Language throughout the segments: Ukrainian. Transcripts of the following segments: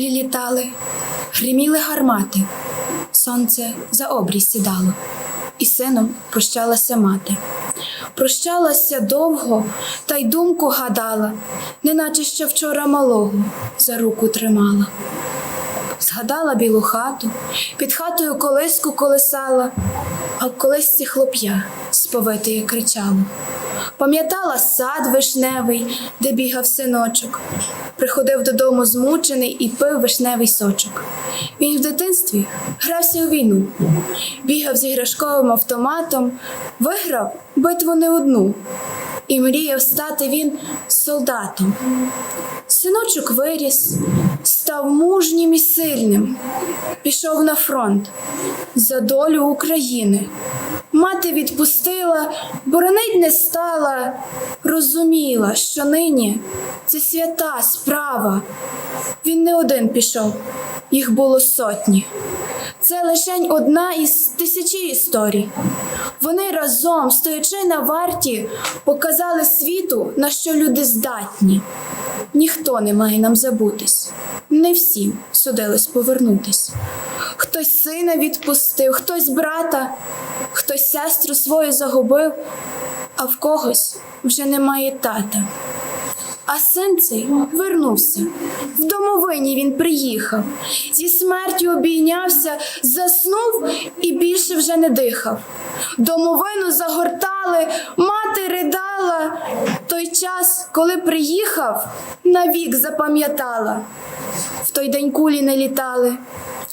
кулі літали, гриміли гармати, сонце за обрій сідало, і сином прощалася мати. Прощалася довго, та й думку гадала, неначе ще вчора малого за руку тримала. Згадала білу хату, під хатою колиску колисала, а в колисці хлоп'я сповитої кричало. Пам'ятала сад вишневий, де бігав синочок. Приходив додому змучений і пив вишневий сочок. Він в дитинстві грався у війну, бігав з іграшковим автоматом, виграв битву не одну, і мріяв стати він солдатом. Синочок виріс, став мужнім і сильним, пішов на фронт за долю України. Мати відпустила, боронить не стала, розуміла, що нині це свята справа. Він не один пішов, їх було сотні. Це лишень одна із тисячі історій. Вони разом, стоячи на варті, показали світу, на що люди здатні. Ніхто не має нам забутись, не всім судилось повернутись. Хтось сина відпустив, хтось брата, хтось сестру свою загубив, а в когось вже немає тата. А син цей вернувся. В домовині він приїхав, зі смертю обійнявся, заснув і більше вже не дихав. Домовину загортали, мати ридала. Той час, коли приїхав, навік запам'ятала. В той день кулі не літали,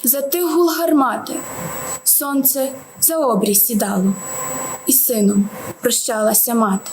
затих гул гармати, сонце за обрій сідало, і сином прощалася мати.